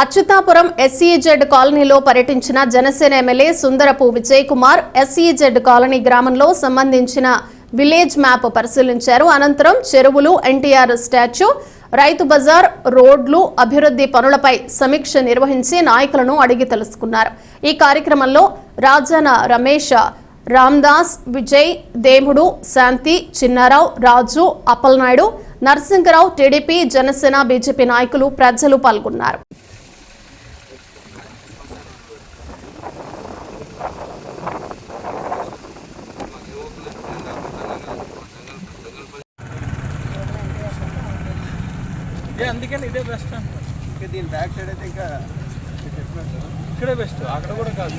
Atchutapuram SEZ కాలనీలో పర్యటించిన Janasena MLA Sundarapu Vijay Kumar SEZ colony గ్రామంలో సంబంధించిన విలేజ్ మ్యాప్ పరిశీలించారు. అనంతరం చెరువులు ఎన్టీఆర్ స్టాచ్యూ రైతు బజార్ రోడ్లు అభివృద్ధి పనులపై సమీక్ష నిర్వహించి నాయకులను అడిగి తెలుసుకున్నారు. ఈ కార్యక్రమంలో రాజాన రమేష్ రామ్దాస్ విజయ్ దేముడు శాంతి చిన్నారావు రాజు అప్పలనాయుడు నరసింహరావు టీడీపీ జనసేన బీజేపీ నాయకులు ప్రజలు పాల్గొన్నారు. ఇదే అందుకని ఇదే బెస్ట్ అంట. ఇంకా దీని బ్యాక్ సైడ్ అయితే ఇంకా ఇక్కడే బెస్ట్ అక్కడ కూడా కాదు.